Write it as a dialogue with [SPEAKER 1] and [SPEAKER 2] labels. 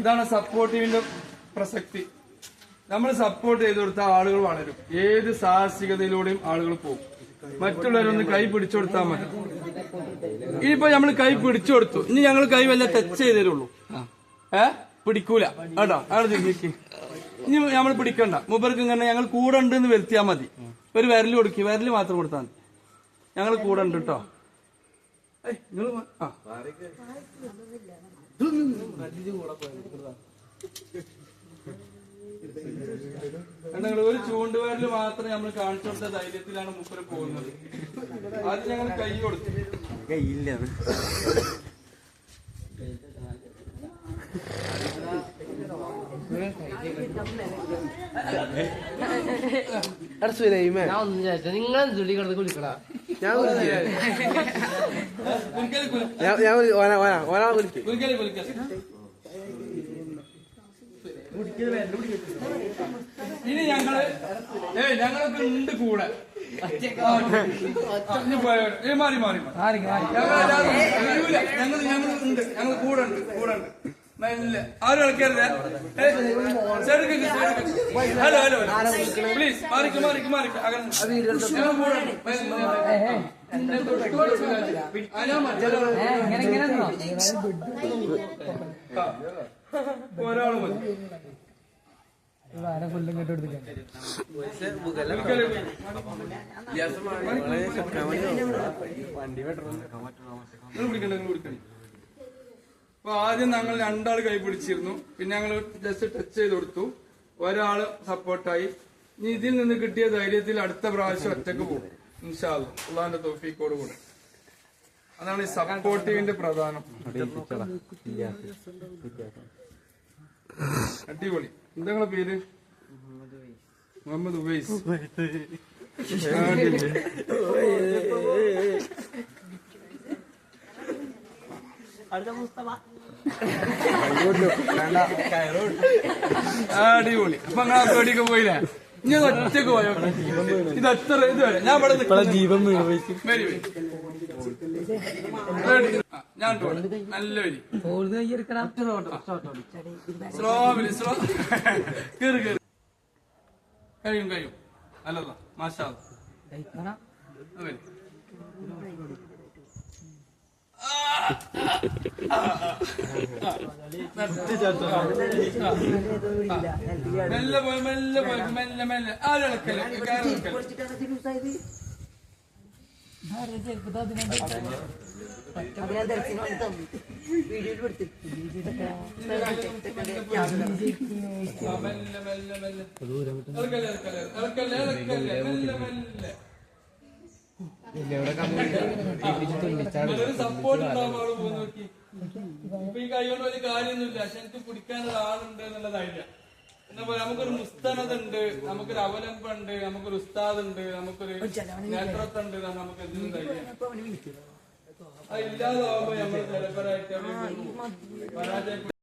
[SPEAKER 1] ഇതാണ് സപ്പോർട്ടീവിന്റെ പ്രസക്തി. നമ്മൾ സപ്പോർട്ട് ചെയ്ത് കൊടുത്താൽ ആളുകൾ വളരും. ഏത് സാഹസികതയിലൂടെയും ആളുകൾ പോകും. മറ്റുള്ളവരൊന്ന് കൈ പിടിച്ചു കൊടുത്താൽ മതി. ഇനിയിപ്പോ നമ്മൾ കൈ പിടിച്ചു കൊടുത്തു. ഇനി ഞങ്ങൾ കൈ വല്ല ടച്ച് ചെയ്തേ ഉള്ളൂ ഏ? പിടിക്കൂല. കേട്ടോ? അവിടെ ചിന്തിക്ക് ഇനി നമ്മൾ പിടിക്കണ്ട. മൂപ്പർക്ക് ഇങ്ങനെ ഞങ്ങൾ കൂടെ ഉണ്ട് എന്ന് വരുത്തിയാൽ മതി. ഒരു വിരൽ കൊടുക്കി. വിരൽ മാത്രം കൊടുത്താൽ മതി. ഞങ്ങൾ കൂടെ ഉണ്ട് കേട്ടോ. നിങ്ങൾ. ആ. ഒരു ചൂണ്ടുവിരൽ മാത്രം നമ്മൾ കാണിച്ചു കൊടുത്ത ധൈര്യത്തിലാണ് മുപ്പര് പോകുന്നത്. ആദ്യം ഞങ്ങൾ കൈ കൊടുത്തു.
[SPEAKER 2] കൈയില്ല നിങ്ങൾ എന്തുള്ളി കിടന്ന് കുളിക്കടാ?
[SPEAKER 3] ഞാൻ ഞാൻ ഓനാ ഓനാ ഓനാ വിളിക്കും
[SPEAKER 1] ഇനി ഞങ്ങൾ ഏയ് ഞങ്ങളൊക്കെ ഉണ്ട് കൂടെ. മാറി മാറി മാറി. ഞങ്ങൾ ഞങ്ങൾ ഉണ്ട്. ഞങ്ങൾ കൂടെ ഉണ്ട് കൂടെ ഉണ്ട്. മെല്ലെ. ആരും കളിക്കരുത് ഹലോ ഹലോ പ്ലീസ് മാറിക്ക് മാറിക്ക് മാറിക്ക്. മതി. ഒരാൾ മതി. നിങ്ങൾ പിടിക്കണ്ട അപ്പൊ ആദ്യം ഞങ്ങൾ രണ്ടാൾ കൈ പിടിച്ചിരുന്നു. പിന്നെ ഞങ്ങൾ ജസ്റ്റ് ടച്ച് ചെയ്ത് കൊടുത്തു. ഒരാൾ സപ്പോർട്ടായി ഇനി ഇതിൽ നിന്ന് കിട്ടിയ ധൈര്യത്തിൽ അടുത്ത പ്രാവശ്യം ഒറ്റയ്ക്ക് പോകും. ഉള്ളാന്റെ തോഫീക്കോട് കൂടെ. അതാണ് ഈ സപ്പോർട്ടീവിന്റെ പ്രധാനം. അടിപൊളി. എന്താ പേര്? മുഹമ്മദ് ഉവൈസ്. അടിപൊളി. അടിപൊളി. അപ്പൊ ആ പേടിയൊക്കെ പോയില്ലേ? ഞാൻ ഒറ്റയ്ക്ക് പോയോ? ഇത് എത്ര ഇത് വരെ? ഞാൻ ഇവിടെ ജീവൻ ഞാൻ. നല്ല വരി. സ്ലോ സ്ലോ കേറി കേറി. കഴിയും കഴിയും. നല്ലതാ. മാഷാ വരി. മെല്ലെ ഒരു സപ്പോർട്ട് ഉണ്ടാവുമ്പോൾ ആൾ പോയി നോക്കി. ഇപ്പൊ ഈ കൈ കൊണ്ട് വലിയ കാര്യമൊന്നുമില്ല. പക്ഷെ എനിക്ക് പിടിക്കാൻ ഒരാളുണ്ട് എന്നുള്ള ധൈര്യം എന്താ പറയാ നമുക്കൊരു മുസ്തനത് ഉണ്ട് നമുക്കൊരു അവലംബുണ്ട് നമുക്കൊരു ഉസ്താദ് ഉണ്ട് നമുക്കൊരു നേതൃത്വം ഉണ്ട് നമുക്ക് എന്തിനും ധൈര്യം അത് ഇല്ലാതാവുമ്പോ നമ്മൾ പരാജയപ്പെട്ടു